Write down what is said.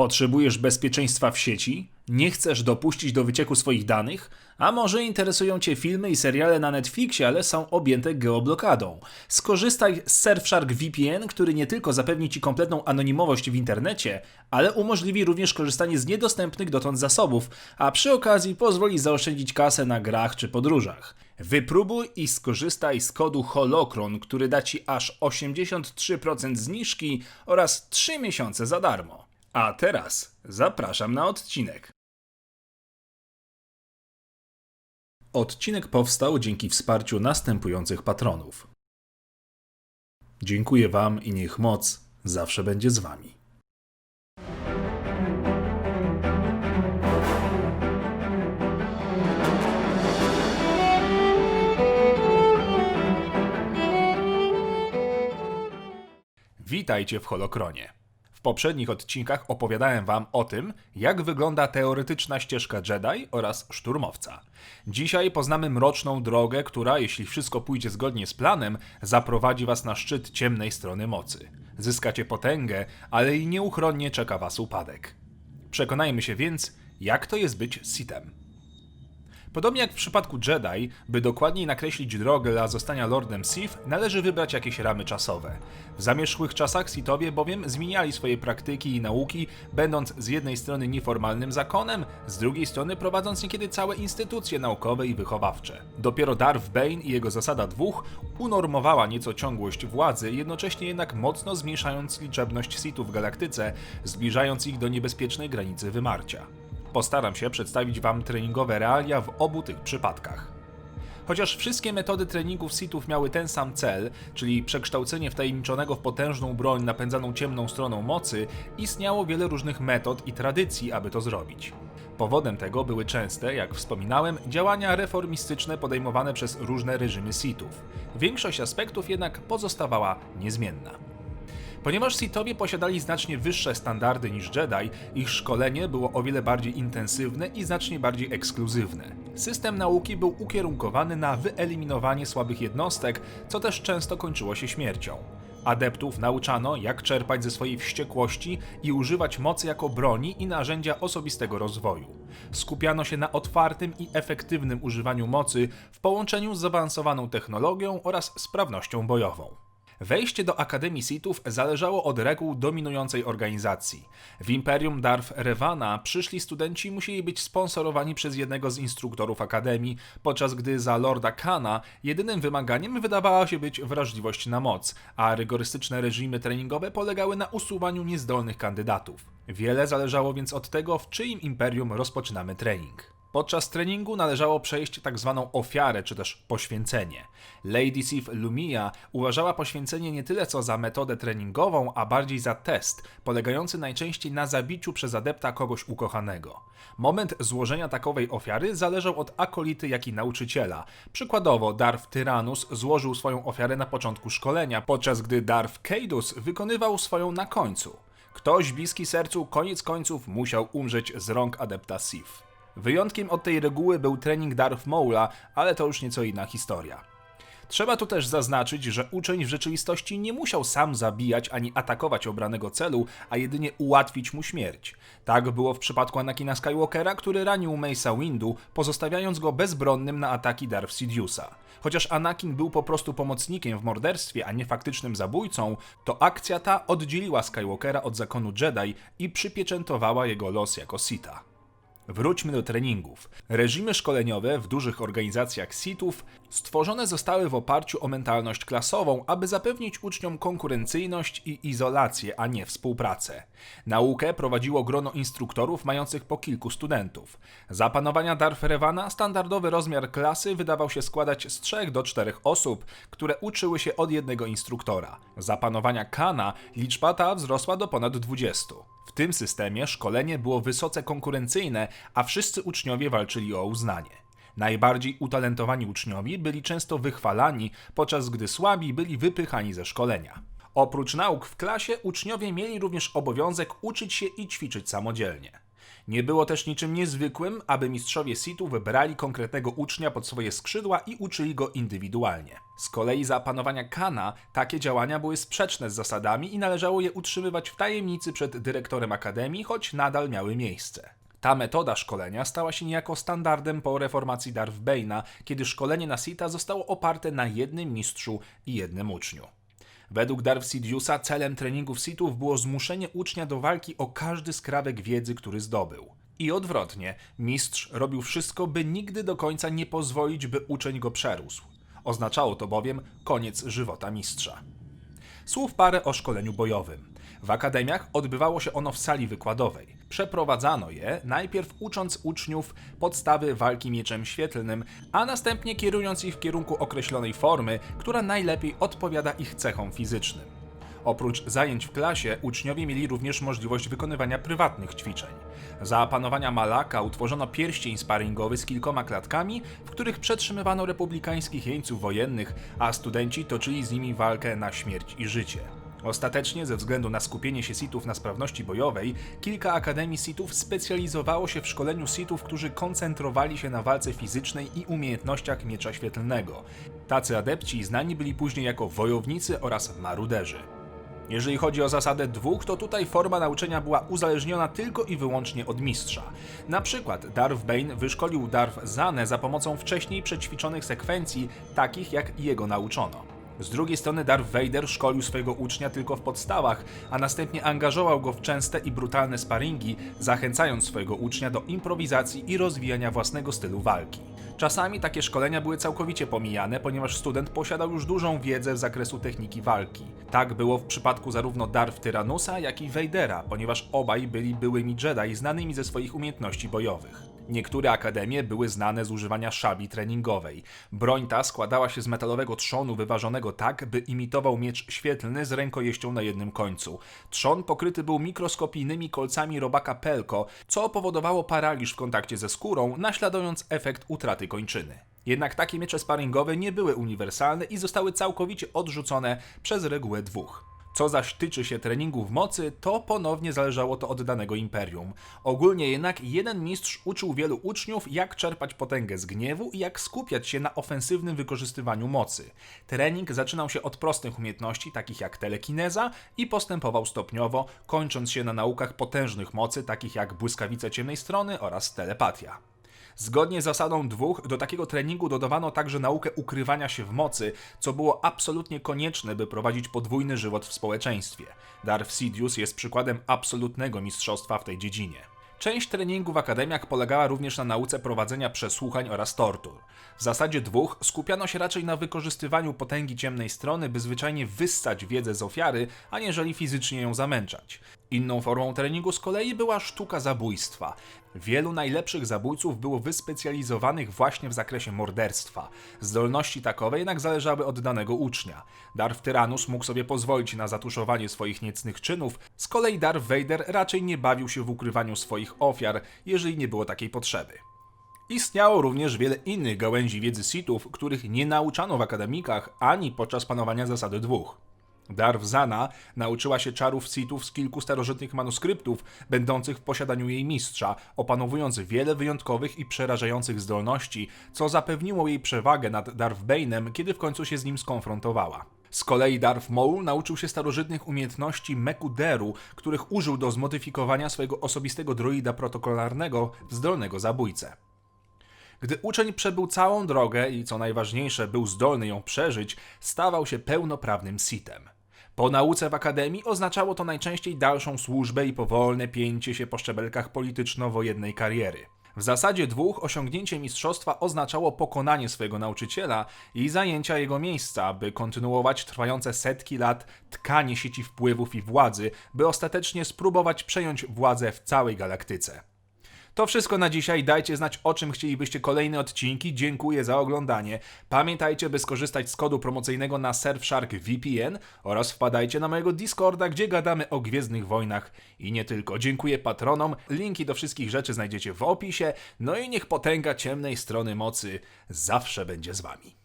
Potrzebujesz bezpieczeństwa w sieci? Nie chcesz dopuścić do wycieku swoich danych? A może interesują Cię filmy i seriale na Netflixie, ale są objęte geoblokadą? Skorzystaj z Surfshark VPN, który nie tylko zapewni Ci kompletną anonimowość w internecie, ale umożliwi również korzystanie z niedostępnych dotąd zasobów, a przy okazji pozwoli zaoszczędzić kasę na grach czy podróżach. Wypróbuj i skorzystaj z kodu HOLOKRON, który da Ci aż 83% zniżki oraz 3 miesiące za darmo. A teraz zapraszam na odcinek. Odcinek powstał dzięki wsparciu następujących patronów. Dziękuję Wam i niech moc zawsze będzie z Wami. Witajcie w Holokronie. W poprzednich odcinkach opowiadałem Wam o tym, jak wygląda teoretyczna ścieżka Jedi oraz szturmowca. Dzisiaj poznamy mroczną drogę, która, jeśli wszystko pójdzie zgodnie z planem, zaprowadzi Was na szczyt ciemnej strony mocy. Zyskacie potęgę, ale i nieuchronnie czeka Was upadek. Przekonajmy się więc, jak to jest być Sithem. Podobnie jak w przypadku Jedi, by dokładniej nakreślić drogę dla zostania Lordem Sith, należy wybrać jakieś ramy czasowe. W zamierzchłych czasach Sithowie bowiem zmieniali swoje praktyki i nauki, będąc z jednej strony nieformalnym zakonem, z drugiej strony prowadząc niekiedy całe instytucje naukowe i wychowawcze. Dopiero Darth Bane i jego zasada dwóch unormowała nieco ciągłość władzy, jednocześnie jednak mocno zmniejszając liczebność Sithów w galaktyce, zbliżając ich do niebezpiecznej granicy wymarcia. Postaram się przedstawić Wam treningowe realia w obu tych przypadkach. Chociaż wszystkie metody treningów Sithów miały ten sam cel, czyli przekształcenie wtajemniczonego w potężną broń napędzaną ciemną stroną mocy, istniało wiele różnych metod i tradycji, aby to zrobić. Powodem tego były częste, jak wspominałem, działania reformistyczne podejmowane przez różne reżimy Sithów. Większość aspektów jednak pozostawała niezmienna. Ponieważ Sithowie posiadali znacznie wyższe standardy niż Jedi, ich szkolenie było o wiele bardziej intensywne i znacznie bardziej ekskluzywne. System nauki był ukierunkowany na wyeliminowanie słabych jednostek, co też często kończyło się śmiercią. Adeptów nauczano, jak czerpać ze swojej wściekłości i używać mocy jako broni i narzędzia osobistego rozwoju. Skupiano się na otwartym i efektywnym używaniu mocy w połączeniu z zaawansowaną technologią oraz sprawnością bojową. Wejście do Akademii Sithów zależało od reguł dominującej organizacji. W Imperium Darth Revana przyszli studenci musieli być sponsorowani przez jednego z instruktorów Akademii, podczas gdy za Lorda Kana jedynym wymaganiem wydawała się być wrażliwość na moc, a rygorystyczne reżimy treningowe polegały na usuwaniu niezdolnych kandydatów. Wiele zależało więc od tego, w czyim imperium rozpoczynamy trening. Podczas treningu należało przejść tak zwaną ofiarę, czy też poświęcenie. Lady Sif Lumia uważała poświęcenie nie tyle co za metodę treningową, a bardziej za test, polegający najczęściej na zabiciu przez adepta kogoś ukochanego. Moment złożenia takowej ofiary zależał od akolity, jak i nauczyciela. Przykładowo Darth Tyrannus złożył swoją ofiarę na początku szkolenia, podczas gdy Darth Cadus wykonywał swoją na końcu. Ktoś bliski sercu koniec końców musiał umrzeć z rąk adepta Sith. Wyjątkiem od tej reguły był trening Darth Maula, ale to już nieco inna historia. Trzeba tu też zaznaczyć, że uczeń w rzeczywistości nie musiał sam zabijać ani atakować obranego celu, a jedynie ułatwić mu śmierć. Tak było w przypadku Anakina Skywalkera, który ranił Mace'a Windu, pozostawiając go bezbronnym na ataki Darth Sidiousa. Chociaż Anakin był po prostu pomocnikiem w morderstwie, a nie faktycznym zabójcą, to akcja ta oddzieliła Skywalkera od zakonu Jedi i przypieczętowała jego los jako Sitha. Wróćmy do treningów. Reżimy szkoleniowe w dużych organizacjach SIT-ów stworzone zostały w oparciu o mentalność klasową, aby zapewnić uczniom konkurencyjność i izolację, a nie współpracę. Naukę prowadziło grono instruktorów mających po kilku studentów. Za panowania Darferewana standardowy rozmiar klasy wydawał się składać z 3 do 4 osób, które uczyły się od jednego instruktora. Za panowania Kana liczba ta wzrosła do ponad 20. W tym systemie szkolenie było wysoce konkurencyjne, a wszyscy uczniowie walczyli o uznanie. Najbardziej utalentowani uczniowie byli często wychwalani, podczas gdy słabi byli wypychani ze szkolenia. Oprócz nauk w klasie, uczniowie mieli również obowiązek uczyć się i ćwiczyć samodzielnie. Nie było też niczym niezwykłym, aby mistrzowie Sithów wybrali konkretnego ucznia pod swoje skrzydła i uczyli go indywidualnie. Z kolei za panowania Kana takie działania były sprzeczne z zasadami i należało je utrzymywać w tajemnicy przed dyrektorem akademii, choć nadal miały miejsce. Ta metoda szkolenia stała się niejako standardem po reformacji Darth Bane'a, kiedy szkolenie na Sita zostało oparte na jednym mistrzu i jednym uczniu. Według Darth Sidiousa celem treningów Sithów było zmuszenie ucznia do walki o każdy skrawek wiedzy, który zdobył. I odwrotnie, mistrz robił wszystko, by nigdy do końca nie pozwolić, by uczeń go przerósł. Oznaczało to bowiem koniec żywota mistrza. Słów parę o szkoleniu bojowym. W akademiach odbywało się ono w sali wykładowej. Przeprowadzano je najpierw ucząc uczniów podstawy walki mieczem świetlnym, a następnie kierując ich w kierunku określonej formy, która najlepiej odpowiada ich cechom fizycznym. Oprócz zajęć w klasie, uczniowie mieli również możliwość wykonywania prywatnych ćwiczeń. Za panowania Malaka utworzono pierścień sparingowy z kilkoma klatkami, w których przetrzymywano republikańskich jeńców wojennych, a studenci toczyli z nimi walkę na śmierć i życie. Ostatecznie, ze względu na skupienie się Sithów na sprawności bojowej, kilka akademii Sithów specjalizowało się w szkoleniu Sithów, którzy koncentrowali się na walce fizycznej i umiejętnościach miecza świetlnego. Tacy adepci znani byli później jako wojownicy oraz maruderzy. Jeżeli chodzi o zasadę dwóch, to tutaj forma nauczenia była uzależniona tylko i wyłącznie od mistrza. Na przykład Darth Bane wyszkolił Darth Zanę za pomocą wcześniej przećwiczonych sekwencji, takich jak jego nauczono. Z drugiej strony Darth Vader szkolił swojego ucznia tylko w podstawach, a następnie angażował go w częste i brutalne sparingi, zachęcając swojego ucznia do improwizacji i rozwijania własnego stylu walki. Czasami takie szkolenia były całkowicie pomijane, ponieważ student posiadał już dużą wiedzę z zakresu techniki walki. Tak było w przypadku zarówno Darth Tyrannusa, jak i Vadera, ponieważ obaj byli byłymi Jedi znanymi ze swoich umiejętności bojowych. Niektóre akademie były znane z używania szabli treningowej. Broń ta składała się z metalowego trzonu wyważonego tak, by imitował miecz świetlny z rękojeścią na jednym końcu. Trzon pokryty był mikroskopijnymi kolcami robaka Pelko, co powodowało paraliż w kontakcie ze skórą, naśladując efekt utraty kończyny. Jednak takie miecze sparingowe nie były uniwersalne i zostały całkowicie odrzucone przez regułę dwóch. Co zaś tyczy się treningu w mocy, to ponownie zależało to od danego imperium. Ogólnie jednak jeden mistrz uczył wielu uczniów, jak czerpać potęgę z gniewu i jak skupiać się na ofensywnym wykorzystywaniu mocy. Trening zaczynał się od prostych umiejętności, takich jak telekineza, i postępował stopniowo, kończąc się na naukach potężnych mocy, takich jak błyskawice ciemnej strony oraz telepatia. Zgodnie z zasadą dwóch, do takiego treningu dodawano także naukę ukrywania się w mocy, co było absolutnie konieczne, by prowadzić podwójny żywot w społeczeństwie. Darth Sidious jest przykładem absolutnego mistrzostwa w tej dziedzinie. Część treningu w akademiach polegała również na nauce prowadzenia przesłuchań oraz tortur. W zasadzie dwóch skupiano się raczej na wykorzystywaniu potęgi ciemnej strony, by zwyczajnie wyssać wiedzę z ofiary, aniżeli fizycznie ją zamęczać. Inną formą treningu z kolei była sztuka zabójstwa. Wielu najlepszych zabójców było wyspecjalizowanych właśnie w zakresie morderstwa. Zdolności takowe jednak zależały od danego ucznia. Darth Tyrannus mógł sobie pozwolić na zatuszowanie swoich niecnych czynów, z kolei Darth Vader raczej nie bawił się w ukrywaniu swoich ofiar, jeżeli nie było takiej potrzeby. Istniało również wiele innych gałęzi wiedzy Sithów, których nie nauczano w akademikach ani podczas panowania zasady dwóch. Darw Zana nauczyła się czarów Sithów z kilku starożytnych manuskryptów, będących w posiadaniu jej mistrza, opanowując wiele wyjątkowych i przerażających zdolności, co zapewniło jej przewagę nad Darth Bane'em, kiedy w końcu się z nim skonfrontowała. Z kolei Darth Maul nauczył się starożytnych umiejętności Mekuderu, których użył do zmodyfikowania swojego osobistego droida protokolarnego zdolnego zabójcę. Gdy uczeń przebył całą drogę i co najważniejsze, był zdolny ją przeżyć, stawał się pełnoprawnym Sithem. Po nauce w akademii oznaczało to najczęściej dalszą służbę i powolne pięcie się po szczebelkach polityczno-wojennej kariery. W zasadzie dwóch osiągnięcie mistrzostwa oznaczało pokonanie swojego nauczyciela i zajęcia jego miejsca, by kontynuować trwające setki lat tkanie sieci wpływów i władzy, by ostatecznie spróbować przejąć władzę w całej galaktyce. To wszystko na dzisiaj. Dajcie znać, o czym chcielibyście kolejne odcinki. Dziękuję za oglądanie. Pamiętajcie, by skorzystać z kodu promocyjnego na Surfshark VPN oraz wpadajcie na mojego Discorda, gdzie gadamy o Gwiezdnych Wojnach i nie tylko. Dziękuję patronom. Linki do wszystkich rzeczy znajdziecie w opisie. No i niech potęga ciemnej strony mocy zawsze będzie z wami.